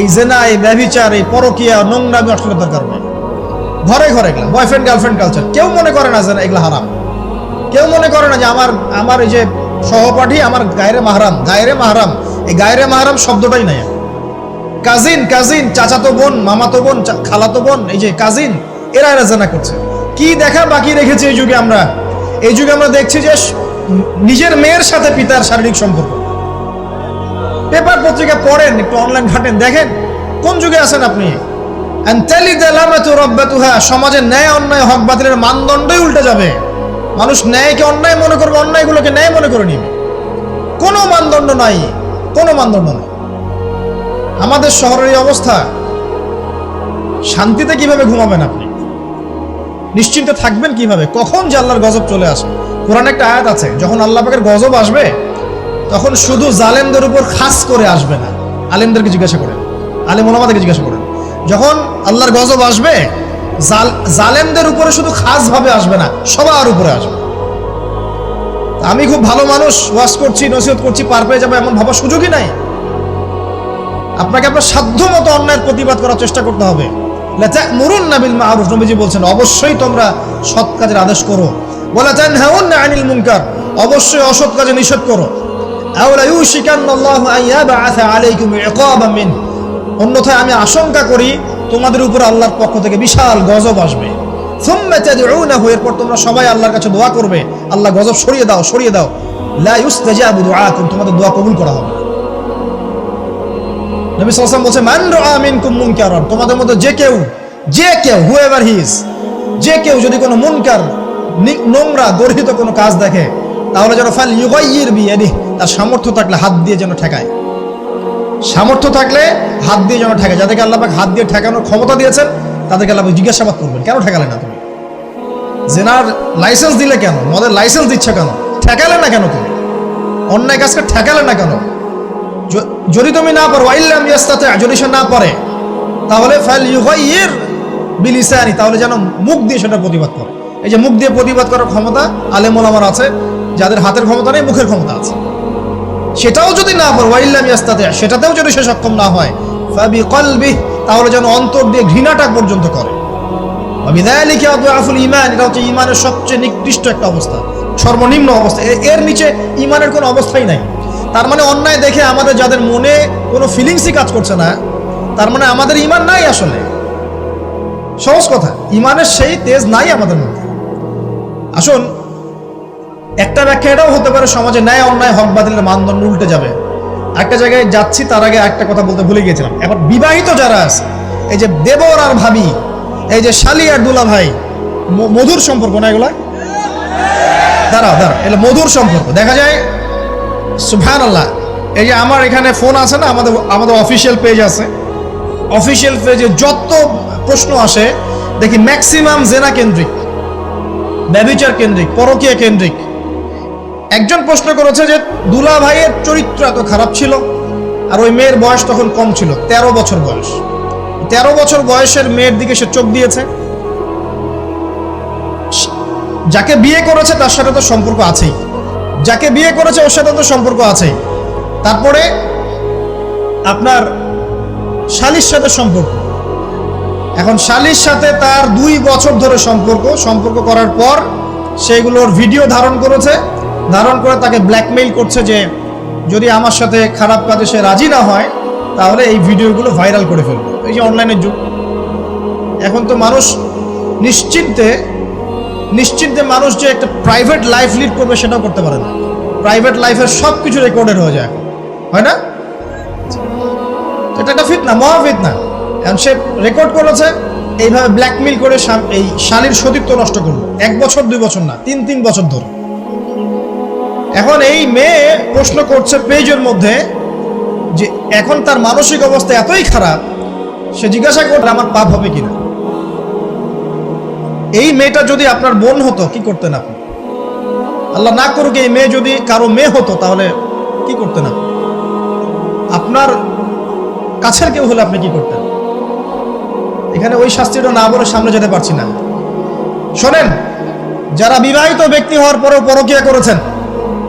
এই জেনা এই এই পরকিয়া, নোংরামি অশ্লীলতার কারণে ঘরে ঘরে এগুলা বয়ফ্রেন্ড গার্লফ্রেন্ড কালচার কেউ মনে করে না যে এগুলা হারাম। কেউ মনে করে না যে আমার আমার এই যে সহপাঠী, আমার গায়রে মাহারাম গায়রে মাহারাম, এই গায়রে মাহারাম শব্দটাই নাই। কাজিন কাজিন চাচাতো বোন, মামাতো বোন খালাতো বোন, এই যে কাজিন এরা এরা জানা করছে। কি দেখা বাকি রেখেছে এই যুগে আমরা? এই যুগে আমরা দেখছি যে নিজের মেয়ের সাথে পিতার শারীরিক সম্পর্ক। পেপার পত্রিকা পড়েন, একটু অনলাইন ঘাটেন, দেখেন, কোন যুগে আছেন আপনি? সমাজে ন্যায় অন্যায়, হক বাতিলের মানদণ্ডই উল্টে যাবে। মানুষ ন্যায়কে অন্যায় মনে করবে, অন্যায়গুলোকে ন্যায় মনে করে নিবে। কোনো মানদণ্ড নাই, কোনো মানদণ্ড নেই। আমাদের শহরের এই অবস্থা, শান্তিতে কীভাবে ঘুমাবেন আপনি? নিশ্চিন্তে থাকবেন কীভাবে? কখন যে আল্লাহর গজব চলে আসে কোরআন একটা আয়াত আছে, যখন আল্লাহ পাকের গজব আসবে তখন শুধু জালেমদের উপর খাস করে আসবে না। আলেমদেরকে জিজ্ঞাসা করেন। আলেম ওলামাদেরকে জিজ্ঞাসা করেন। যখন আল্লাহর গজব আসবে, জাল- জালেমদের উপরে শুধু খাস ভাবে আসবে না, সবার উপরে আসবে। আমি খুব ভালো মানুষ ওয়াশ করছি, নসিহত করছি, পার পেয়ে যাব এমন ভাবার সুযোগই নাই। আপনাকে আপনার সাধ্য মতো অন্যায়ের প্রতিবাদ করার চেষ্টা করতে হবে। মুরুন নাবিল মাহরুফ নবীজি বলছেন, অবশ্যই তোমরা সৎ কাজের আদেশ করো। বলে চান হ্যাঁ আনিল মুনকার, অবশ্যই অসৎ কাজে নিষেধ করো। অন্যথায় আমি আশঙ্কা করি তোমাদের উপর আল্লাহর পক্ষ থেকে বিশাল গজব আসবে। এরপর তোমরা সবাই আল্লাহর কাছে দোয়া করবে। আল্লাহ গজব সরিয়ে দাও সরিয়ে দাও। তোমাদের দোয়া কবুল করা হবে। বলছে মান মুনকারান। তোমাদের মধ্যে যে কেউ যে কেউ হি ইজ যে কেউ যদি কোনো মুনকার নোংরা, গর্হিত কোনো কাজ দেখে তাহলে যেন ফাল ইউগাইয়ির বিয়াদিহি তার সামর্থ্য থাকলে হাত দিয়ে যেন ঠেকায়। সামর্থ্য থাকলে হাত দিয়ে যেন ঠেকায়। যাদেরকে আল্লাহ পাক হাত দিয়ে ঠেকানোর ক্ষমতা দিয়েছেন, তাদেরকে আল্লাহ জিজ্ঞাসাবাদ করবেন, কেন ঠেকালে না তুমি? জেনার লাইসেন্স দিলে কেন? মদের লাইসেন্স দিচ্ছ কেন? ঠেকালে না কেন তুমি? অন্যায় কাজকে ঠেকালে না কেন? যদি তুমি না পারো ওয়াইল্লাম ইয়াস্তাতে যদি সে না পারে, তাহলে ফাল ইউগাইয়ির বিলিসানি, তাহলে যেন মুখ দিয়ে সেটা প্রতিবাদ করে। এই যে মুখ দিয়ে প্রতিবাদ করার ক্ষমতা আলেম ওলামার আছে যাদের হাতের ক্ষমতা নেই, মুখের ক্ষমতা আছে। সেটাও যদি না পারো ওয়াইল্লাম ইয়াস্তাতে সেটাতেও যদি সে সক্ষম না হয় ফাবি কলবি তাহলে যেন অন্তর দিয়ে ঘৃণাটা পর্যন্ত করে। ইমান এটা হচ্ছে ইমানের সবচেয়ে একটা অবস্থা, সর্বনিম্ন অবস্থা। এর নিচে কোনো অবস্থাই নাই। তার মানে অন্যায় দেখে আমাদের যাদের মনে কোনো ফিলিংসই কাজ করছে না, তার মানে আমাদের নাই আসলে। সহজ কথা সেই তেজ নাই আমাদের মধ্যে। আসুন একটা ব্যাখ্যা এটাও হতে পারে সমাজে ন্যায় অন্যায়, হক বাতিলের মানদণ্ড উল্টে যাবে। একটা জায়গায় যাচ্ছি, তার আগে একটা কথা বলতে ভুলে গিয়েছিলাম। এবার বিবাহিত যারা আছে, এই যে দেবর আর ভাবি, এই যে শালি আর দুলা ভাই মধুর সম্পর্ক না এগুলা দাঁড়াও দাঁড়াও, এটা মধুর সম্পর্ক। দেখা যায় সুফান আল্লাহ এই যে আমার এখানে ফোন আছে না, আমাদের আমাদের অফিসিয়াল পেজ আছে। অফিসিয়াল পেজে যত প্রশ্ন আসে, দেখি ম্যাক্সিমাম জেনা কেন্দ্রিক, ব্যবিচার কেন্দ্রিক, পরকীয় কেন্দ্রিক একজন প্রশ্ন করেছে যে দুলা ভাইয়ের চরিত্র এত খারাপ ছিল, আর ওই মেয়ের বয়স তখন কম ছিল ১৩ বছর বয়স। তেরো বছর বয়সের মেয়ের দিকে সে চোখ দিয়েছে। যাকে বিয়ে করেছে তার সাথে তো সম্পর্ক আছেই। যাকে বিয়ে করেছে ওর সাথে তো সম্পর্ক আছেই। তারপরে আপনার শালির সাথে সম্পর্ক। এখন শালির সাথে তার দুই বছর ধরে সম্পর্ক। সম্পর্ক করার পর সেগুলোর ভিডিও ধারণ করেছে। ধারণ করে তাকে ব্ল্যাকমেইল করছে যে যদি আমার সাথে খারাপ কাজে সে রাজি না হয়, তাহলে এই ভিডিওগুলো ভাইরাল করে ফেলবে। এই যে অনলাইনের যুগ। এখন তো মানুষ নিশ্চিন্তে নিশ্চিন্তে মানুষ যে একটা প্রাইভেট লাইফ লিড করবে সেটাও করতে পারে না। প্রাইভেট লাইফের সব কিছু রেকর্ডেড হয়ে যায়। হয় না? এটা একটা ফিতনা মহা ফিতনা এখন সে রেকর্ড করেছে, এইভাবে ব্ল্যাকমেইল করে এই শালীর সতীত্ব নষ্ট করল। এক বছর, দুই বছর না, তিন তিন বছর ধরে। এখন এই মেয়ে প্রশ্ন করছে পেজের মধ্যে যে এখন তার মানসিক অবস্থা এতই খারাপ, সে জিজ্ঞাসা করবে আমার পাপ হবে কিনা। এই মেয়েটা যদি আপনার বোন হতো, কি করতেন আপনি? আল্লাহ না করুক এই মেয়ে যদি কারও মেয়ে হতো, তাহলে কি করতেন আপনি? আপনার কাছের কেউ হলে আপনি কি করতেন? এখানে ওই শাস্তিটা না বলে সামনে যেতে পারছি না। শোনেন, যারা বিবাহিত ব্যক্তি হওয়ার পরেও পরকিয়া করেছেন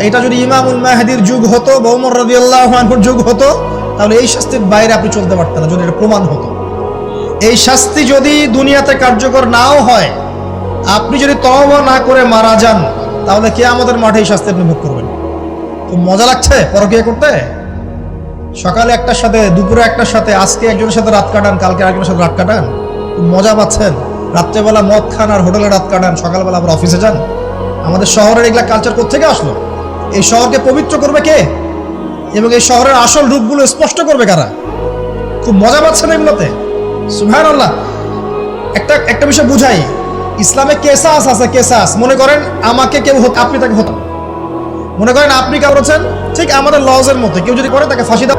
এটা যদি ইমামুল মাহাদির যুগ হতো বৌমর উমর রবি আল্লাহর যুগ হতো, তাহলে এই শাস্তির বাইরে আপনি চলতে পারতেন না, যদি এটা প্রমাণ হতো। এই শাস্তি যদি দুনিয়াতে কার্যকর নাও হয়, আপনি যদি তওবা না করে মারা যান, তাহলে কে আমাদের মাঠে এই শাস্তি আপনি ভোগ করবেন। খুব মজা লাগছে পরকিয়া করতে? সকালে একটার সাথে, দুপুরে একটার সাথে, আজকে একজনের সাথে রাত কাটান, কালকে আরেকজনের সাথে রাত কাটান? খুব মজা পাচ্ছেন। রাত্রেবেলা মদ খান আর হোটেলে রাত কাটান, সকালবেলা আবার অফিসে যান। আমাদের শহরের এগুলা কালচার কোথেকে আসলো? এই শহরকে পবিত্র করবে কে? এবং এই শহরের আসল রূপগুলো স্পষ্ট করবে কারা? খুব মজা পাচ্ছেন এগুলোতে? সুভান আল্লাহ একটা একটা বিষয় বুঝাই। ইসলামে কেসাস আছে, কেসাস। মনে করেন আমাকে কেউ আপনি তাকে হতাম মনে করেন আপনি কাউ করেছেন ঠিক আমাদের লজের মতো কেউ যদি করে তাকে ফাঁসি দাও।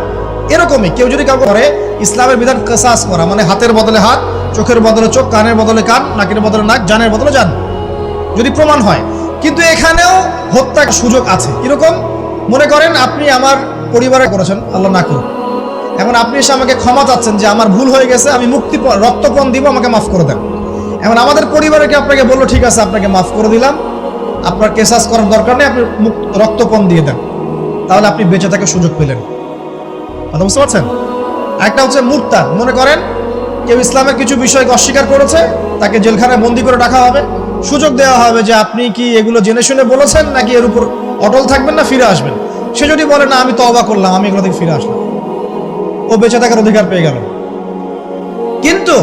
এরকমই কেউ যদি কাউকে করে, ইসলামের বিধান কেসাস করা। মানে হাতের বদলে হাত, চোখের বদলে চোখ, কানের বদলে কান, নাকের বদলে নাক, জানের বদলে জান। যদি প্রমাণ হয় কিন্তু এখানেও হত্যার সুযোগ আছে। কীরকম? মনে করেন আপনি আমার পরিবারে করেছেন, আল্লাহ না করুন এখন আপনি এসে আমাকে ক্ষমা চাচ্ছেন যে আমার ভুল হয়ে গেছে, আমি মুক্তি রক্তপণ দিব, আমাকে মাফ করে দেন। এখন আমাদের পরিবারকে আপনাকে বলল, ঠিক আছে, আপনাকে মাফ করে দিলাম। আপনার কেসাস করার দরকার নেই, আপনি মুক্ত রক্তপণ দিয়ে দেন। তাহলে আপনি বেঁচে থাকার সুযোগ পেলেন। কথা বুঝতে পারছেন? একটা হচ্ছে মুরতাদ। মনে করেন কেউ ইসলামের কিছু বিষয়কে অস্বীকার করেছে, তাকে জেলখানায় বন্দি করে রাখা হবে। সুযোগ দেওয়া হবে যে আপনি কি এগুলো জেনে শুনে বলেছেন নাকি এর উপর অটল থাকবেন না, ফিরে আসবেন? সে যদি বলে, না, আমি তবা করলাম, আমি এগুলো থেকে ফিরে আসলাম। ও বেঁচে থাকার অধিকার পেয়ে গেল। কিন্তু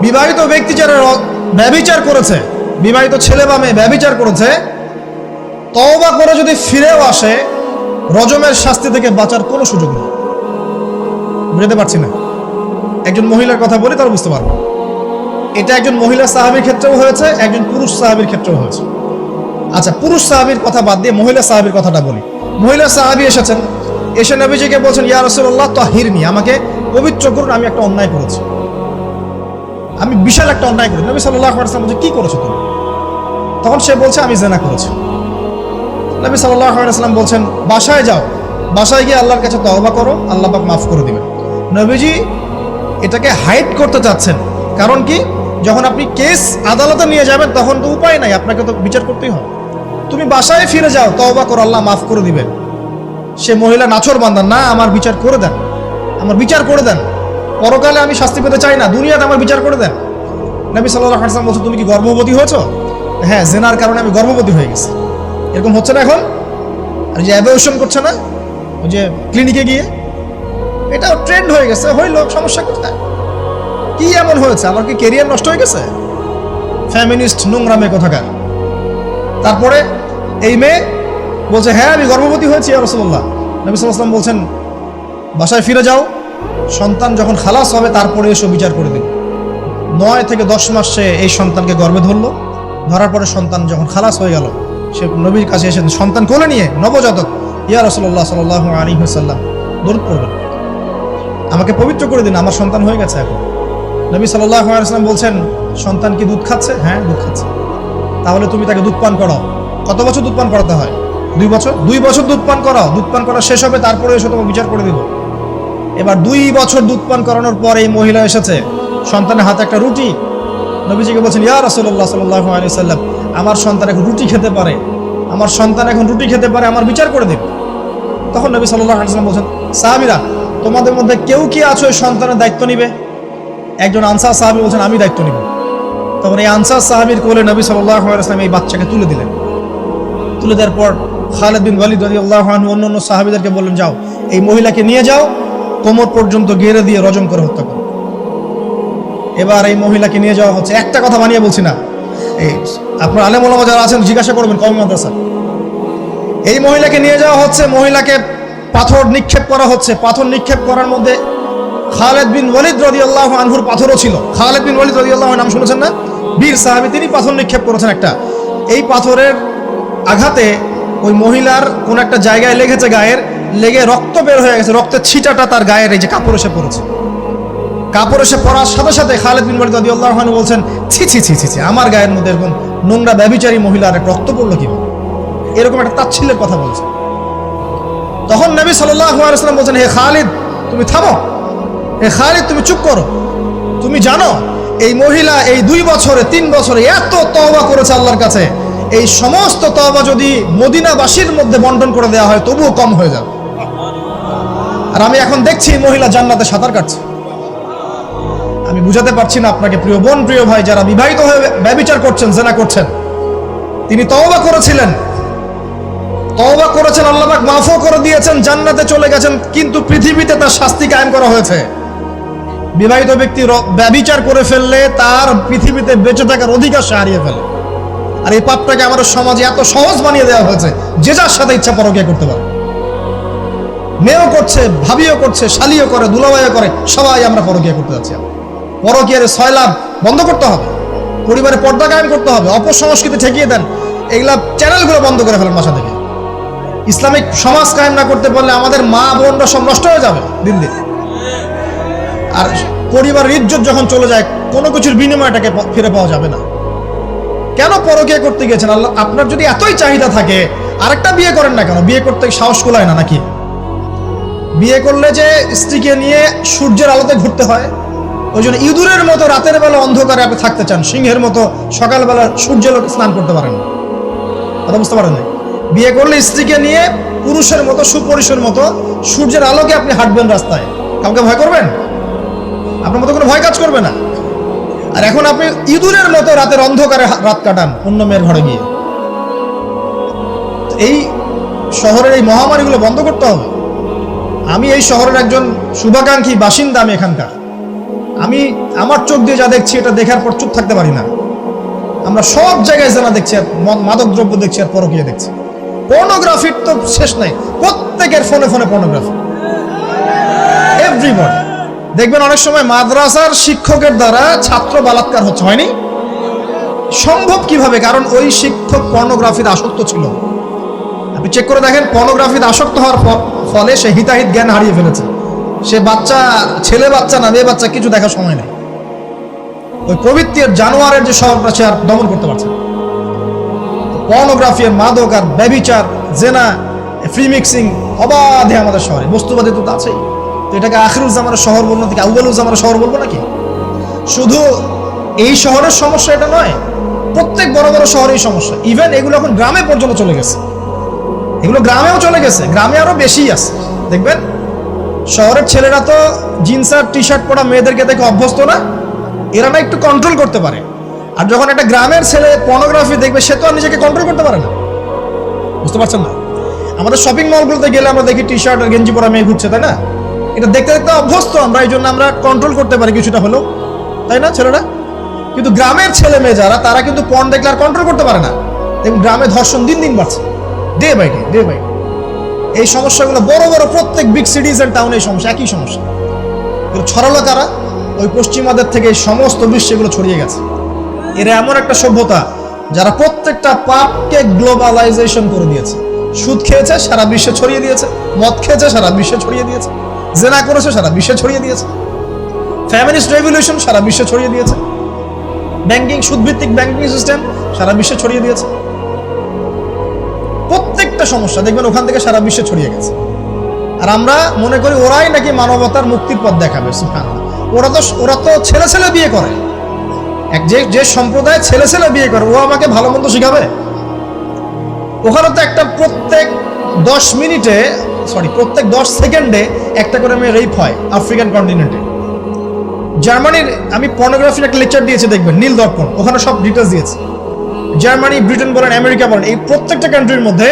বিবাহিত ব্যক্তি যারা র- ব্যভিচার করেছে, বিবাহিত ছেলে বা মেয়ে ব্যভিচার করেছে, তওবা করে যদি ফিরেও আসে, রজমের শাস্তি থেকে বাঁচার কোনো সুযোগ নেই। বুঝতে পারছি না। একজন মহিলার কথা বলি, তারা বুঝতে পারব এটা একজন মহিলা সাহাবির ক্ষেত্রেও হয়েছে, একজন পুরুষ সাহাবির ক্ষেত্রেও হয়েছে। আচ্ছা পুরুষ সাহাবির কথা বাদ দিয়ে মহিলা সাহাবির কথাটা বলি। মহিলা সাহাবি এসেছেন, এসে নবীজিকে বলছেন, ইয়া রসুল্লাহ তাহিরনি। আমাকে পবিত্র করুন, আমি একটা অন্যায় করেছি। আমি বিশাল একটা অন্যায় করেছি। নবী সাল্লাহ আলাইসাল্লাম বলছে, কি করেছ তুমি? তখন সে বলছে, আমি জেনা করেছি। নবী সাল্লাহ আলাইসাল্লাম বলছেন, বাসায় যাও। বাসায় গিয়ে আল্লাহর কাছে তওবা করো, আল্লাহ পাক মাফ করে দিবেন। নবীজি এটাকে হাইড করতে চাচ্ছেন। কারণ কি? যখন আপনি কেস আদালতে নিয়ে যাবেন, তখন তো উপায় নাই, আপনাকে তো বিচার করতেই হবে। তুমি বাসায় ফিরে যাও, তওবা করো, আল্লাহ মাফ করে দিবেন। সে মহিলা নাছর বান্ধান না, আমার বিচার করে দেন। আমার বিচার করে দেন। পরকালে আমি শাস্তি পেতে চাই না, দুনিয়াতে আমার বিচার করে দেন। নবী সাল্লাহ হাসান বলছো, তুমি কি গর্ভবতী হয়েছ? হ্যাঁ জেনার কারণে আমি গর্ভবতী হয়ে গেছি। এরকম হচ্ছে না এখন? আর যে অ্যাভেশন করছে না, ওই যে ক্লিনিকে গিয়ে এটা ট্রেন্ড হয়ে গেছে, হইল, সমস্যা কোথায়? কি এমন হয়েছে? আমার কি কেরিয়ার নষ্ট হয়ে গেছে? ফ্যামিনিস্ট নোংরামে কোথাকার? তারপরে এই মেয়ে বলছে হ্যাঁ আমি গর্ভবতী হয়েছি রসুল্লাহ নবী সাল্লাম বলছেন, বাসায় ফিরে যাও। সন্তান যখন খালাস হবে, তারপরে এসে, বিচার করে দিন। নয় থেকে দশ মাস সে এই সন্তানকে গর্বে ধরলো। ধরার পরে সন্তান যখন খালাস হয়ে গেল, সে নবীর কাছে এসে সন্তান কোলে নিয়ে, নবজাতক, ইয়া রসল্লাহ সাল আলী সাল্লাম দরুদ পড়বেন। আমাকে পবিত্র করে দিন, আমার সন্তান হয়ে গেছে এখন। নবী সাল্লাহ বলছেন, সন্তান কি দুধ খাচ্ছে? হ্যাঁ দুধ খাচ্ছে। তাহলে তুমি তাকে দুধ পান করো। কত বছর দুধ পান করাতে হয়? দুই বছর? দুই বছর দুধ পান করাও। দুধ পান করা শেষ হবে, তারপরে এসে তোমাকে বিচার করে দিব। এবার দুই বছর দুধ পান করানোর পর এই মহিলা এসেছে। সন্তানের হাতে একটা রুটি। নবীজিকে বলছেন, ইয়া আলাইহি সাল্লাম আমার সন্তান এখন রুটি খেতে পারে। আমার সন্তান এখন রুটি খেতে পারে, আমার বিচার করে দিন। তখন নবী সাল্লাল্লাহু আলাইহি সাল্লাম বলছেন, সাহাবীরা, তোমাদের মধ্যে কেউ কি আছো সন্তানের দায়িত্ব নিবে? একজন আনসার সাহাবী বলছেন, আমি দায়িত্ব নিব। তখন এই আনসার সাহাবীর কোলে নবী সাল্লাল্লাহু আলাইহি সাল্লাম এই বাচ্চাকে তুলে দিলেন। তুলে দেওয়ার পর খালেদ বিন ওয়ালিদ রাদিয়াল্লাহু আনহু অন্য অন্য সাহাবীদেরকে বললেন, যাও, এই মহিলাকে নিয়ে যাও, কোমর পর্যন্ত গেড়ে দিয়ে রজম করে হত্যা করো। এবার এই মহিলাকে নিয়ে যাওয়া হচ্ছে। একটা কথা বানিয়ে বলছি না। এই আপনার আলেম ওলামা যারা আছেন, জিজ্ঞাসা করবেন কম মাদ্রাসা। এই মহিলাকে নিয়ে যাওয়া হচ্ছে, মহিলাকে পাথর নিক্ষেপ করা হচ্ছে। পাথর নিক্ষেপ করার মধ্যে খালেদ বিন ওয়ালিদ রদিয়াল্লাহ আনহুর পাথরও ছিল। খালেদ বিন ওয়ালিদ রদিয়াল্লাহ নাম শুনেছেন না? বীর সাহাবি, তিনি পাথর নিক্ষেপ করেছেন একটা। এই পাথরের আঘাতে ওই মহিলার কোন একটা জায়গায় লেগেছে গায়ের, লেগে রক্ত বের হয়ে গেছে, রক্তের ছিটাটা তার গায়ের এই যে কাপড় এসে পড়েছে কাপড় এসে পরার সাথে সাথে খালেদ বিন ওয়ালিদ রাদিয়াল্লাহু আনহু বলছেন, ছি ছি ছি ছি ছি, আমার গায়ের মধ্যে এরকম নোংরা ব্যভিচারী মহিলার রক্ত পড়ল কীভাবে? এরকম একটা তাচ্ছিল্যের কথা বলছে। তখন নবী সাল্লাল্লাহু আলাইহি ওয়াসাল্লাম বলছেন, হে খালিদ, তুমি থামো। হে খালিদ, তুমি চুপ করো। তুমি জানো, এই মহিলা এই দুই বছরে, তিন বছরে এত তওবা করেছে আল্লাহর কাছে। এই সমস্ত তওবা যদি মদিনাবাসীর মধ্যে বন্টন করে দেওয়া হয়, তবুও কম হয়ে যাবে। আর আমি এখন দেখছি মহিলা জান্নাতে সাঁতার কাটছে। আমি বুঝাতে পারছি না আপনাকে, প্রিয় বোন, প্রিয় ভাই, যারা বিবাহিত হয়ে ব্যবিচার করছেন, জেনা করছেন। তিনি তওবা করেছিলেন। তওবা করেছেন, আল্লাহ মাফও করে দিয়েছেন, জান্নাতে চলে গেছেন, কিন্তু পৃথিবীতে তার শাস্তি কায়েম করা হয়েছে। বিবাহিত ব্যক্তি র- ব্যভিচার করে ফেললে তার পৃথিবীতে বেঁচে থাকার অধিকার সে হারিয়ে ফেলে। আর এই পাপটাকে আমাদের সমাজে এত সহজ বানিয়ে দেওয়া হয়েছে যে যার সাথে ইচ্ছা পরকিয়া করতে পারে। মেয়েও করছে, ভাবিও করছে, শালিও করে, দুলাভাইও করে, সবাই আমরা পরকিয়া করতে যাচ্ছি পরকিয়ার ছয় লাভ বন্ধ করতে হবে। পরিবারে পর্দা কায়েম করতে হবে, অপসংস্কৃতি ঠেকিয়ে দেন। এগুলা চ্যানেলগুলো বন্ধ করে ফেলেন বাসা থেকে। ইসলামিক সমাজ কায়েম না করতে পারলে আমাদের মা বোনরা সব নষ্ট হয়ে যাবে দিন দিন। আর পরিবারের ইজ্জত যখন চলে যায়, কোনো কিছুর বিনিময়টাকে ফিরে পাওয়া যাবে না। কেন পরকিয়া করতে গেছেন আল্লাহ, আপনার যদি এতই চাহিদা থাকে, আরেকটা বিয়ে করেন না কেন? বিয়ে করতে সাহস কোলায় না নাকি? বিয়ে করলে যে স্ত্রীকে নিয়ে সূর্যের আলোতে ঘুরতে হয়, ওই জন্য ইঁদুরের মতো রাতের বেলা অন্ধকারে আপনি থাকতে চান, সিংহের মতো সকালবেলা সূর্যের আলোতে স্নান করতে পারেন কথা বুঝতে পারেন না বিয়ে করলে স্ত্রীকে নিয়ে পুরুষের মতো, সুপুরুষের মতো সূর্যের আলোকে আপনি হাঁটবেন রাস্তায়। কাউকে ভয় করবেন? আপনার মতো কোনো ভয় কাজ করবে না। আর এখন আপনি ইঁদুরের মতো রাতের অন্ধকারে রাত কাটান অন্য মেয়ের ঘরে গিয়ে। এই শহরের এই মহামারীগুলো বন্ধ করতে হবে। আমি এই শহরের একজন শুভাকাঙ্ক্ষী বাসিন্দা আমি এখানকার। আমি আমার চোখ দিয়ে যা দেখছি এটা দেখার পর চুপ থাকতে পারি না। আমরা সব জায়গায় জানা দেখছি আর ম- মাদক দ্রব্য দেখছি আর পরকীয় দেখছি। পর্নোগ্রাফির তো শেষ নাই। প্রত্যেকের ফোনে ফোনে পর্নোগ্রাফি এভরিবডি দেখবেন অনেক সময় মাদ্রাসার শিক্ষকের দ্বারা ছাত্র বালাৎকার হচ্ছে, হয়নি? সম্ভব কীভাবে? কারণ ওই শিক্ষক পর্নোগ্রাফিতে আসক্ত ছিল। আপনি চেক করে দেখেন, পর্নোগ্রাফিতে আসক্ত হওয়ার ফলে সে হিতাহিত জ্ঞান হারিয়ে ফেলেছে। সে বাচ্চা, ছেলে বাচ্চা না, মেয়ে বাচ্চা কিছু দেখার সময় নেই। ওই প্রবৃত্তির জানোয়ারের যে স্বভাবটা সে আর দমন করতে পারছে পর্নোগ্রাফি মাদক আর ব্যবিচার জেনা, ফ্রি মিক্সিং অবাধে আমাদের শহরে। বস্তুবাদী তো আছেই। তো এটাকে আখিরুজ্জামানের শহর বলব নাকি আউবালুজ্জামানের শহর বলব নাকি? শুধু এই শহরের সমস্যা এটা নয়, প্রত্যেক বড় বড় শহরেই সমস্যা। ইভেন এগুলো এখন গ্রামে পর্যন্ত চলে গেছে। এগুলো গ্রামেও চলে গেছে, গ্রামে আরও বেশি আছে। দেখবেন, শহরের ছেলেরা তো জিন্স আর টি শার্ট পরা মেয়েদেরকে দেখে অভ্যস্ত না, এরা না একটু কন্ট্রোল করতে পারে। আর যখন একটা গ্রামের ছেলে পর্নোগ্রাফি দেখবে, সে তো আর নিজেকে কন্ট্রোল করতে পারে না। বুঝতে পারছেন না? আমাদের শপিং মলগুলোতে গেলে আমরা দেখি টি শার্ট আর গেঞ্জি পরা মেয়ে ঘুরছে, তাই না? এটা দেখতে দেখতে অভ্যস্ত আমরা, এই জন্য আমরা কন্ট্রোল করতে পারি কিছুটা হলেও। তাই না, ছেলেরা? কিন্তু গ্রামের ছেলে মেয়ে যারা, তারা কিন্তু পর্ন দেখলে আর কন্ট্রোল করতে পারে না। এবং গ্রামে ধর্ষণ দিন দিন বাড়ছে। Day by day day by এই সমস্যাগুলো বড় বড় প্রত্যেক বিগ সিটিজ এন্ড টাউনে এই সমস্যা, একই সমস্যা। এগুলো ছড়ালো কারা? ওই পশ্চিমাদের থেকে সমস্ত বিশ্বে এগুলো ছড়িয়ে গেছে। এরা এমন একটা সভ্যতা, যারা প্রত্যেকটা পাপকে গ্লোবালাইজেশন করে দিয়েছে। সুদ খেয়েছে, সারা বিশ্বে ছড়িয়ে দিয়েছে। মদ খেয়েছে, সারা বিশ্বে ছড়িয়ে দিয়েছে। জেনা করেছে, সারা বিশ্বে ছড়িয়ে দিয়েছে। ফ্যামিলিস্ট রেভলিউশন সারা বিশ্বে ছড়িয়ে দিয়েছে। ব্যাংকিং, সুদভিত্তিক ব্যাংকিং সিস্টেম সারা বিশ্বে ছড়িয়ে দিয়েছে। প্রত্যেকটা সমস্যা দেখবেন ওখান থেকে সারা বিশ্বে ছড়িয়ে গেছে। আর আমরা মনে করি ওরাই নাকি মানবতার মুক্তির পথ দেখাবে। ওরা তো ওরা তো ছেলে ছেলে বিয়ে করে। এক যে যে সম্প্রদায় ছেলে ছেলে বিয়ে করে, ও আমাকে ভালো মন্দ শিখাবে? ওখানে তো একটা প্রত্যেক দশ মিনিটে সরি প্রত্যেক দশ সেকেন্ডে একটা করে মেয়ে রেপ হয় আফ্রিকান কন্টিনেন্টে জার্মানির আমি পর্নোগ্রাফির একটা লেকচার দিয়েছি, দেখবেন, নীল দর্পণ, ওখানে সব ডিটেলস দিয়েছে। জার্মানি ব্রিটেন বলেন আমেরিকা বলেন, এই প্রত্যেকটা কান্ট্রির মধ্যে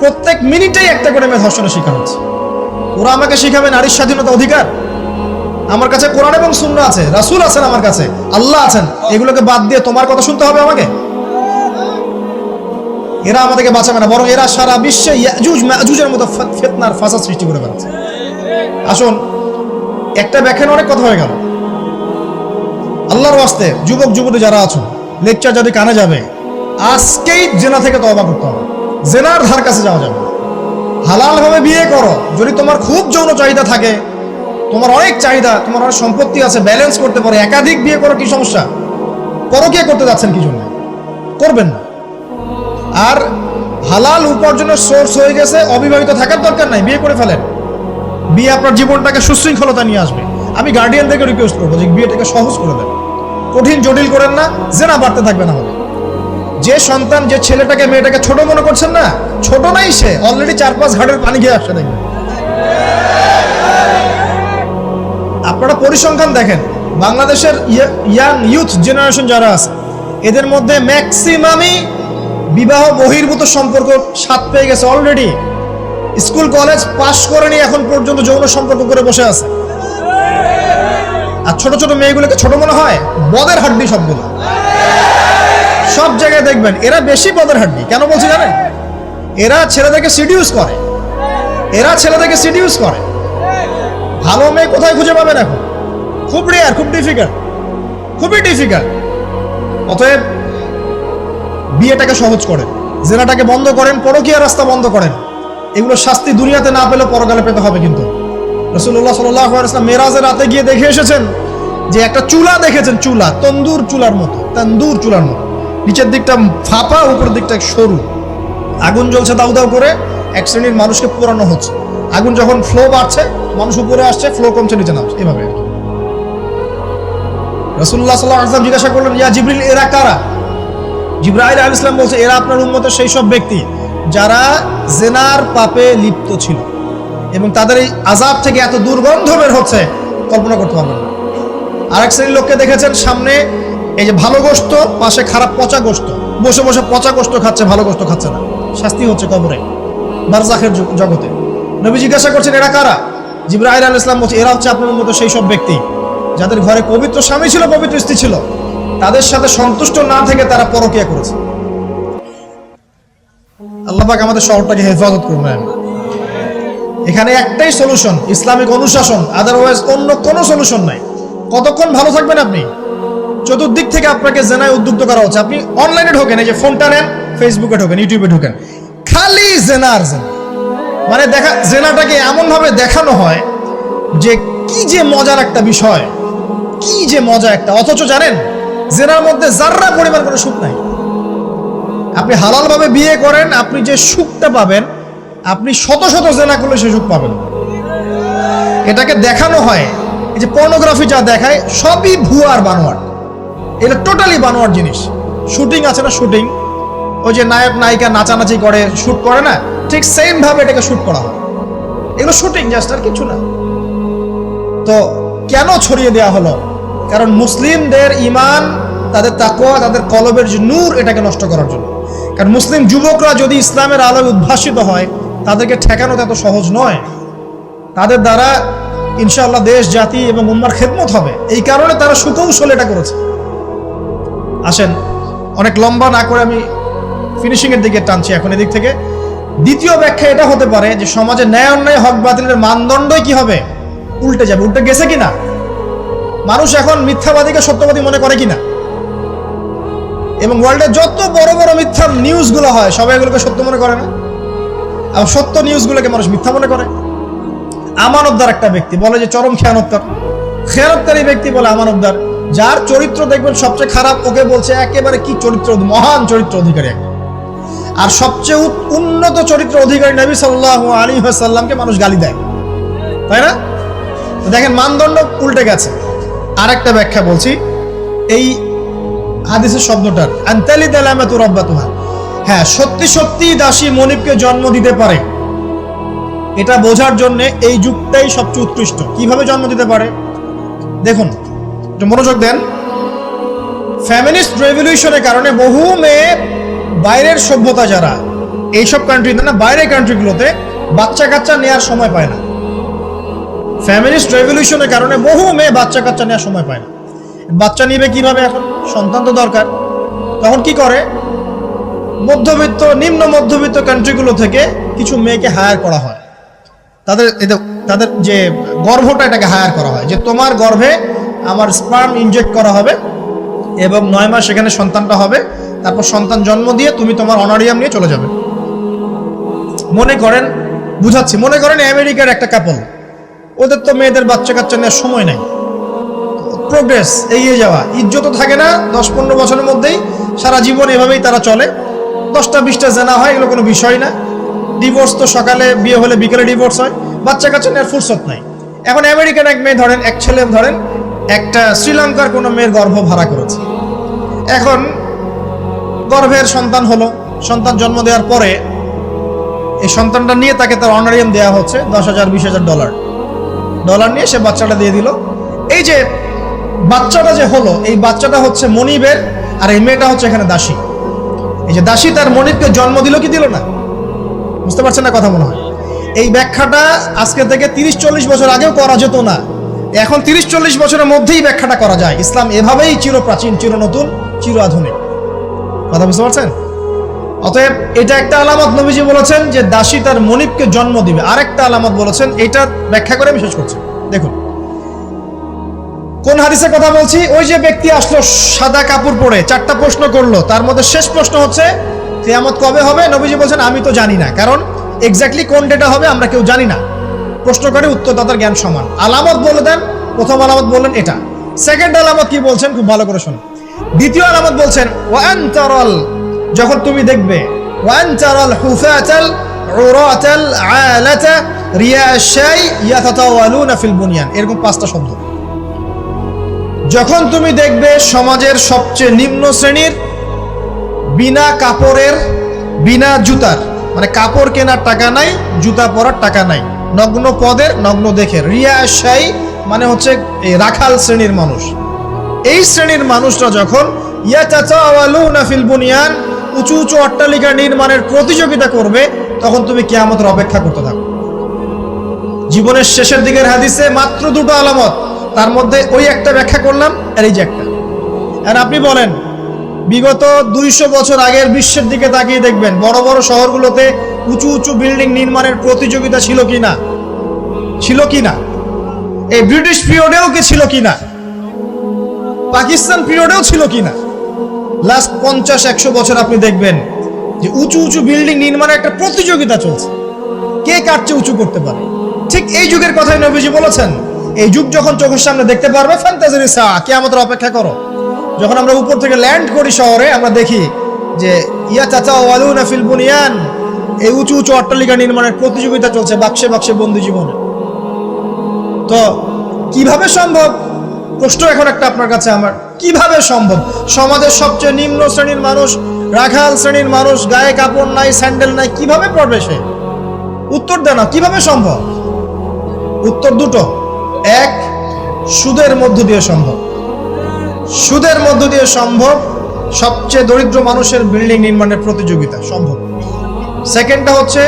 প্রত্যেক মিনিটেই একটা করে মেয়ে ধর্ষণের শিকার হচ্ছে। ওরা আমাকে শিখাবে নারীর স্বাধীনতা অধিকার। আমার কাছে কোরআন এবং শূন্য আছে, রাসূল আছেন আমার কাছে, আল্লাহ আছেন। এগুলোকে বাদ দিয়ে তোমার কথা শুনতে হবে আমাকে? এরা আমাদেরকে বাঁচাবে না, বরং এরা সারা বিশ্বে ইয়াজুজ মতো ফিতনার ফাসাদ সৃষ্টি করে বেড়াচ্ছে আসুন, একটা ব্যাখ্যান অনেক কথা হয়ে গেল। আল্লাহর ওয়াস্তে যুবক, যুবতী যারা আছো লেকচার যদি কানে যাবে, আজকেই জেনা থেকে তওবা করতে হবে। জেনার ধার কাছে যাওয়া যাবে। হালালভাবে বিয়ে করো, যদি তোমার খুব যৌন চাহিদা থাকে, তোমার অনেক চাহিদা, তোমার অনেক সম্পত্তি আছে ব্যালেন্স করতে পারো, একাধিক বিয়ে করো, কি সমস্যা? পরকিয়া করতে যাচ্ছেন কি জন্য? করবেন না। আর হালাল উপার্জনের সোর্স হয়ে গেছে, অবিবাহিত থাকার দরকার নাই, বিয়ে করে ফেলেন। বিয়ে আপনার জীবনটাকে সুশৃঙ্খলতা নিয়ে আসবে। আমি গার্ডিয়ানদেরকে রিকোয়েস্ট করব যে বিয়েটাকে সহজ করে দেন। কঠিন, জটিল করেন না, জেনা বাড়তে থাকবে না হবে যে সন্তান, যে ছেলেটাকে, মেয়েটাকে ছোট মনে করছেন না, ছোট নাই সে অলরেডি চার পাঁচ ঘাটের পানি খেয়ে আসছে, দেখবেন। আপনারা পরিসংখ্যান দেখেন, বাংলাদেশের ইয়াং ইউথ জেনারেশন যারা আছে, এদের মধ্যে ম্যাক্সিমামই বিবাহ বহির্ভূত সম্পর্ক স্বাদ পেয়ে গেছে অলরেডি স্কুল, কলেজ পাশ করেনি, এখন পর্যন্ত যৌন সম্পর্ক করে বসে আছে। আর ছোট ছোট মেয়েগুলোকে ছোট মনে হয় বদের হাড্ডি সবগুলো। সব জায়গায় দেখবেন, এরা বেশি বদের হাড্ডি। কেন বলছি জানেন? এরা ছেলেদেরকে সিডিউস করে। এরা ছেলেদেরকে সিডিউস করে। ভালো মেয়ে কোথায় খুঁজে পাবেন এখন? খুব রেয়ার খুব ডিফিকাল্ট খুবই ডিফিকাল্ট অতএব বিয়েটাকে সহজ করেন। জেনাটাকে বন্ধ করেন, পরকীয়া রাস্তা বন্ধ করেন। এগুলো শাস্তি দুনিয়াতে না পেলে পরকালে পেতে হবে কিন্তু। রসুল্লাহ সাল্লাম মেরাজের রাতে গিয়ে দেখে এসেছেন যে একটা চুলা দেখেছেন, চুলা, তন্দুর চুলার মতো, তন্দুর চুলার মতো। নিচের দিকটা ফাঁপা, উপরের দিকটা সরু। আগুন জ্বলছে দাউ দাউ করে, এক শ্রেণির মানুষকে পোড়ানো হচ্ছে। আগুন যখন ফ্লো বাড়ছে, মানুষ উপরে আসছে ফ্লো কমছে, নিচে নামছে। এভাবে। রসুল্লাহ সাল্লাহ আসলাম জিজ্ঞাসা করলেন, ইয়া জিবরিল, এরা কারা? জিব্রাহিল আল ইসলাম বলছে, এরা আপনার উন্মতের সেই সব ব্যক্তি যারা জেনার পাপে লিপ্ত ছিল এবং তাদের এই আজাব থেকে এত দুর্গন্ধ বের হচ্ছে, কল্পনা করতে পারবেন না। আর এক শ্রেণির লোককে দেখেছেন, সামনে এই যে ভালো গোস্ত পাশে খারাপ পচা গোস্ত বসে বসে পচা গোস্ত খাচ্ছে, ভালো গোস্ত খাচ্ছে না। শাস্তি হচ্ছে কবরে বারজাখের জগতে। নবী জিজ্ঞাসা করছেন, এরা কারা? জিব্রাহিল আল ইসলাম বলছে, এরা হচ্ছে আপনার মতো সেই সব ব্যক্তি। যাদের ঘরে পবিত্র স্বামী ছিল, পবিত্র স্ত্রী ছিল। তাদের সাথে সন্তুষ্ট না থেকে তারা পরকিয়া করেছে। আল্লাহ পাক আমাদের শহরটাকে হেফাজত করবেন। এখানে একটাই সলিউশন ইসলামিক অনুশাসন। আদারওয়াইজ অন্য কোনো সলিউশন নাই। কতক্ষণ ভালো থাকবেন আপনি? চতুর্দিক থেকে আপনাকে জেনায় উদ্যুক্ত করা হচ্ছে। আপনি অনলাইনে ঢোকেন, এই যে ফোনটা নেন ফেসবুকে ঢোকেন ইউটিউবে ঢোকেন। খালি জেনার জেনা। মানে দেখা, জেনাটাকে এমনভাবে দেখানো হয় যে কি যে মজার একটা বিষয়, কি যে মজা একটা। অথচ জানেন জেনার মধ্যে যার্রা পরিমাণ কোনো সুখ নাই। আপনি হালালভাবে বিয়ে করেন, আপনি যে সুখটা পাবেন, আপনি শত শত জেনা করলে সে সুখ পাবেন এটাকে দেখানো হয়, এই যে পর্নোগ্রাফি যা দেখায়, সবই ভুয়ার বানোয়ার এটা টোটালি বানোয়ার জিনিস। শুটিং আছে না শুটিং, ওই যে নায়ক, নায়িকা নাচানাচি করে, শুট করে না, ঠিক সেম ভাবে এটাকে শুট করা হয়। এগুলো শুটিং জাস্ট আর কিছু না। তো কেন ছড়িয়ে দেওয়া হলো? কারণ মুসলিমদের ইমান তাদের তাকোয়া তাদের কলবের যে নূর, এটাকে নষ্ট করার জন্য। কারণ মুসলিম যুবকরা যদি ইসলামের আলোয় উদ্ভাসিত হয়, তাদেরকে ঠেকানো এত সহজ নয়। তাদের দ্বারা ইনশাআল্লাহ দেশ, জাতি এবং উম্মার খেদমত হবে। এই কারণে তারা সুকৌশল এটা করেছে। আসেন, অনেক লম্বা না করে আমি ফিনিশিং এর দিকে টানছি এখন এদিক থেকে। দ্বিতীয় ব্যাখ্যা এটা হতে পারে যে সমাজে ন্যায় অন্যায়, হক বাতিলের মানদণ্ডই কি হবে? উল্টে যাবে। উল্টে গেছে কিনা? মানুষ এখন মিথ্যাবাদীকে সত্যবাদী মনে করে কিনা? এবং ওয়ার্ল্ডে যত বড় বড় মিথ্যা নিউজগুলো হয়, সবাই এগুলোকে সত্য মনে করে না। আর সত্য নিউজগুলোকে মানুষ মিথ্যা মনে করে। আমানতদার একটা ব্যক্তি বলে যে চরম খেয়ানতকার। খেয়ানতকারী ব্যক্তি বলে আমানতদার। যার চরিত্র দেখবেন সবচেয়ে খারাপ, ওকে বলছে একেবারে কি চরিত্র, মহান চরিত্র অধিকারী। আর সবচেয়ে উন্নত চরিত্র অধিকারী নবী সাল্লাহ আলী সাল্লামকে মানুষ গালি দেয়। তাই না? দেখেন মানদণ্ড উল্টে গেছে। আর একটা ব্যাখ্যা বলছি। এই হাদিসের শব্দটার আন্তালি দালামাতু রব্বাতুহা। হ্যাঁ সত্যি সত্যি দাসী মনিবকে জন্ম দিতে পারে। এটা বোঝার জন্য এই যুগটাই সবচেয়ে উৎকৃষ্ট। কীভাবে জন্ম দিতে পারে? দেখুন, একটু মনোযোগ দেন। ফ্যামিলিস্ট রেভলিউশনের কারণে বহু মেয়ে বাইরের সভ্যতা যারা, এইসব কান্ট্রিতে না বাইরের কান্ট্রিগুলোতে বাচ্চা কাচ্চা নেওয়ার সময় পায় না। ফ্যামিলিস্ট রেভলিউশনের কারণে বহু মেয়ে বাচ্চা কাচ্চা নেওয়ার সময় পায় না। বাচ্চা নিবে কীভাবে এখন? সন্তান তো দরকার। তখন কি করে? মধ্যবিত্ত, নিম্ন মধ্যবিত্ত কান্ট্রিগুলো থেকে কিছু মেয়েকে হায়ার করা হয়। তাদের তাদের যে গর্ভটা এটাকে হায়ার করা হয়। যে তোমার গর্ভে আমার স্পার্ম ইনজেক্ট করা হবে এবং নয় মাস সেখানে সন্তানটা হবে। তারপর সন্তান জন্ম দিয়ে তুমি তোমার অনারিয়াম নিয়ে চলে যাবে। মনে করেন, বুঝাচ্ছি, মনে করেন আমেরিকার একটা কাপল ওদের তো মেয়েদের বাচ্চা কাচ্চা নেওয়ার সময় নাই। প্রোগ্রেস এগিয়ে যাওয়া। ইজ্জত থাকে না, দশ পনেরো বছরের মধ্যেই সারা জীবন এভাবেই তারা চলে। দশটা, বিশটা জানা হয় এগুলো কোনো বিষয় না। ডিভোর্স তো সকালে বিয়ে হলে বিকেলে ডিভোর্স হয় বাচ্চা কাচ্চা নেওয়ার ফুরসত নাই। এখন আমেরিকান এক মেয়ে ধরেন, এক ছেলে ধরেন, একটা শ্রীলঙ্কার কোনো মেয়ের গর্ভ ভাড়া করেছে। এখন গর্ভের সন্তান হলো, সন্তান জন্ম দেওয়ার পরে এই সন্তানটা নিয়ে তাকে তার অনারিয়াম দেওয়া হচ্ছে দশ হাজার, বিশ হাজার ডলার ডলার নিয়ে সে বাচ্চাটা দিয়ে দিল। এই যে বাচ্চাটা যে হলো, এই বাচ্চাটা হচ্ছে মনিবের আর এই মেয়েটা হচ্ছে এখানে দাসী। এই যে দাসী তার মনিবকে জন্ম দিল কি দিল না? বুঝতে পারছেন না কথা মনে হয়? এই ব্যাখ্যাটা আজকে থেকে তিরিশ চল্লিশ বছর আগেও করা যেত না। এখন তিরিশ চল্লিশ বছরের মধ্যেই ব্যাখ্যাটা করা যায়। ইসলাম এভাবেই চির প্রাচীন চির নতুন চির আধুনিক কথা বুঝতে পারছেন? অতএব এটা একটা আলামত নবীজি বলেছেন যে দাসী তার মনিবকে জন্ম দিবে। আরেকটা আলামত বলেছেন, এটা ব্যাখ্যা করে বিশেষ করছি। দেখুন। কোন হাদিসের কথা বলছি? ওই যে ব্যক্তি আসলো সাদা কাপড় পরে, চারটা প্রশ্ন করল। তার মধ্যে শেষ প্রশ্ন হচ্ছে, কিয়ামত কবে হবে? নবীজি বলছেন, আমি তো জানি না। কারণ এক্স্যাক্টলি কোন ডেটা হবে আমরা কেউ জানি না। প্রশ্ন করে উত্তরদাতার জ্ঞান সমান। আলামত বলে দেন, প্রথম আলামত বললেন এটা। সেকেন্ড আলামত কি বলছেন? খুব ভালো করে শুনুন। দ্বিতীয় আলামত বলছেন, ওয়ান তারাল, যখন তুমি দেখবে, ওয়ান তারাল হুফাতাল উরাতাল আলাতা রিয়াশাই ইয়াতাতাওয়ালুনা ফিল বুনিয়ান। এরকম পাঁচটা শব্দ। যখন তুমি দেখবে সমাজের সবচেয়ে নিম্ন শ্রেণির বিনা কাপড়ের, বিনা জুতার মানে কাপড় কেনার টাকা নাই, জুতা পরার টাকা নাই, নগ্ন পদের নগ্ন দেখে রিয়াশাই মানে হচ্ছে এই রাখাল শ্রেণির মানুষ। এই শ্রেণির মানুষরা যখন, ইয়াতাতাওয়ালুনা ফিল বুনিয়ান, উঁচু উঁচু অট্টালিকা নির্মাণের প্রতিযোগিতা করবে, তখন তুমি কেয়ামতের অপেক্ষা করতে থাকো। জীবনের শেষের দিকের হাদিসে মাত্র দুটো আলামত তার মধ্যে ওই একটা ব্যাখ্যা করলাম, আর এই যে একটা। আর আপনি বলেন, বিগত দুইশো বছর আগের বিশ্বের দিকে তাকিয়ে দেখবেন, বড় বড় শহরগুলোতে উঁচু উঁচু বিল্ডিং নির্মাণের প্রতিযোগিতা ছিল কি না? ছিল কি না? এই ব্রিটিশ পিরিয়ডেও কি ছিল কি না? পাকিস্তান পিরিয়ডেও ছিল কি না? লাস্ট পঞ্চাশ, একশো বছর আপনি দেখবেন যে উঁচু উঁচু বিল্ডিং নির্মাণের একটা প্রতিযোগিতা চলছে। কে কাটছে উঁচু করতে পারে? ঠিক এই যুগের কথাই নবীজি বলেছেন। এই যুগ যখন চোখের সামনে দেখতে পারবে ফ্যান্টাজির সা কে আমাদের অপেক্ষা করো। যখন আমরা উপর থেকে ল্যান্ড করি শহরে, আমরা দেখি যে ইয়া চাচা ওয়ালুনা ফিল বুনিয়ান। এই উঁচু উঁচু অট্টালিকা নির্মাণের প্রতিযোগিতা চলছে বাক্সে বাক্সে বন্দি জীবনে। তো, কীভাবে সম্ভব? প্রশ্ন এখন একটা আপনার কাছে আমার। কীভাবে সম্ভব? সমাজের সবচেয়ে নিম্ন শ্রেণির মানুষ, রাখাল শ্রেণির মানুষ, গায়ে কাপড় নাই, স্যান্ডেল নাই, কীভাবে পড়বে সে উত্তর দেন কীভাবে সম্ভব? উত্তর দুটো। এক, সুদের মধ্য দিয়ে সম্ভব। সুদের মধ্য দিয়ে সম্ভব সবচেয়ে দরিদ্র মানুষের বিল্ডিং নির্মাণের প্রতিযোগিতা, সম্ভব। সেকেন্ডটা হচ্ছে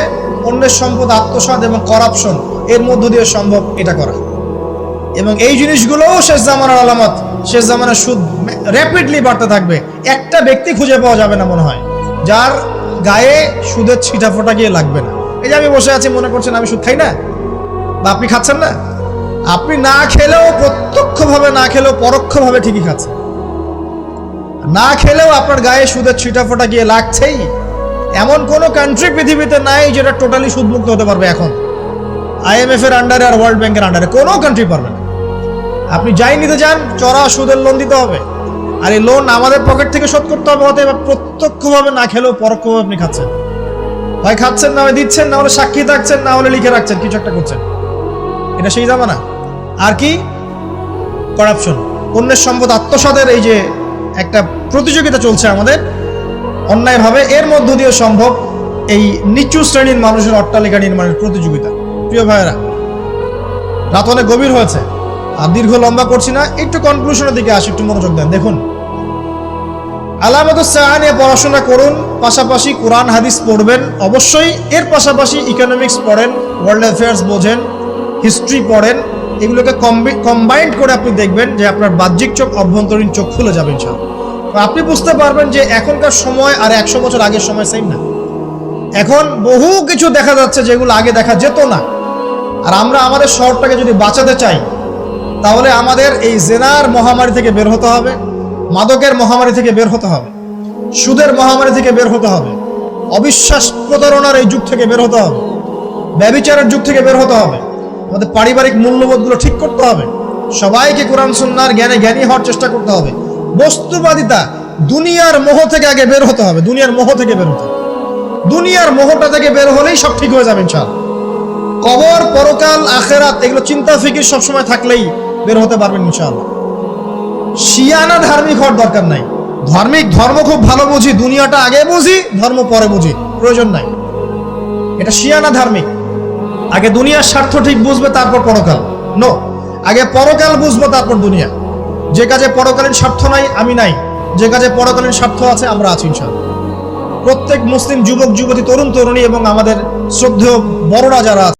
অন্যের সম্পদ, আত্মসাৎ এবং করাপশন, এর মধ্য দিয়ে সম্ভব এটা করা। এবং এই জিনিসগুলোও শেষ জামানার আলামত, শেষ জামানার সুদ র্যাপিডলি বাড়তে থাকবে। একটা ব্যক্তি খুঁজে পাওয়া যাবে না মনে হয়, যার গায়ে সুদের ছিটা ফোটা গিয়ে লাগবে না। এই যে আমি বসে আছি, মনে করছেন আমি সুদ খাই না? বা আপনি খাচ্ছেন না? আপনি না খেলেও প্রত্যক্ষভাবে না খেলেও পরোক্ষভাবে ঠিকই খাচ্ছেন না খেলেও আপনার গায়ে সুদের ছিটা ফোটা গিয়ে লাগছেই। এমন কোনো কান্ট্রি পৃথিবীতে নাই যেটা টোটালি সুদমুক্ত হতে পারবে এখন। আইএমএফ এর আন্ডারে আর ওয়ার্ল্ড ব্যাংকের আন্ডারে কোনো কান্ট্রি পারবে না। আপনি যাই নিতে যান চড়া সুদের লোন দিতে হবে। আর এই লোন আমাদের পকেট থেকে শোধ করতে হবে, অতএব প্রত্যক্ষভাবে না খেলেও পরোক্ষভাবে আপনি খাচ্ছেন। হয় খাচ্ছেন না হয় দিচ্ছেন, না হলে সাক্ষী থাকছেন, না হলে লিখে রাখছেন, কিছু একটা করছেন। এটা সেই জামানা। আর কি? করাপশন। অন্যের সম্পদ আত্মসাদের এই যে একটা প্রতিযোগিতা চলছে আমাদের, অন্যায়ভাবে এর মধ্য দিয়ে সম্ভব এই নিচু শ্রেণির মানুষের অট্টালিকা নির্মাণের প্রতিযোগিতা। প্রিয় ভাইয়েরা, রাত অনেক গভীর হয়েছে, আর দীর্ঘ লম্বা করছি না, একটু কনক্লুশনের দিকে আসি, একটু মনোযোগ দেন। দেখুন আলামত নিয়ে পড়াশোনা করুন, পাশাপাশি কোরআন, হাদিস পড়বেন, অবশ্যই এর পাশাপাশি ইকোনমিক্স পড়েন ওয়ার্ল্ড অ্যাফেয়ার্স বোঝেন হিস্ট্রি পড়েন, এগুলোকে কম্বাইন্ড করে আপনি দেখবেন যে আপনার বাহ্যিক চোখ, অভ্যন্তরীণ চোখ খুলে যাবে তো আপনি বুঝতে পারবেন যে এখনকার সময় আর একশো বছর আগের সময় সেম না। এখন বহু কিছু দেখা যাচ্ছে যেগুলো আগে দেখা যেত না। আর আমরা আমাদের শহরটাকে যদি বাঁচাতে চাই, তাহলে আমাদের এই জেনার মহামারী থেকে বের হতে হবে, মাদকের মহামারী থেকে বের হতে হবে, সুদের মহামারী থেকে বের হতে হবে অবিশ্বাস প্রতারণার এই যুগ থেকে বের হতে হবে, ব্যবিচারের যুগ থেকে বের হতে হবে। আমাদের পারিবারিক মূল্যবোধগুলো ঠিক করতে হবে। সবাইকে কোরআন, সুন্নার জ্ঞানে জ্ঞানী হওয়ার চেষ্টা করতে হবে। বস্তুবাদিতা দুনিয়ার মোহ থেকে আগে বের হতে হবে। দুনিয়ার মোহ থেকে বের হতে। দুনিয়ার মোহটা থেকে বের হলেই সব ঠিক হয়ে যাবে ইনশাআল্লাহ। কবর, পরকাল, আখেরাত, এগুলো চিন্তা, ফিকির সবসময় থাকলেই বের হতে পারবেন ইনশাআল্লাহ। শিয়ানা ধার্মিক হওয়ার দরকার নাই। ধার্মিক ধর্ম খুব ভালো বুঝি, দুনিয়াটা আগে বুঝি, ধর্ম পরে বুঝি, প্রয়োজন নাই। এটা শিয়ানা ধার্মিক। আগে দুনিয়ার স্বার্থ ঠিক বুঝবে, তারপর পরকাল। নো আগে পরকাল বুঝব, তারপর দুনিয়া। যে কাজে পরকালীন স্বার্থ নাই, আমি নাই। যে কাজে পরকালীন স্বার্থ আছে, আমরা আছি প্রত্যেক মুসলিম যুবক, যুবতী, তরুণ, তরুণী এবং আমাদের শ্রদ্ধেয় বড়রা যারা আছে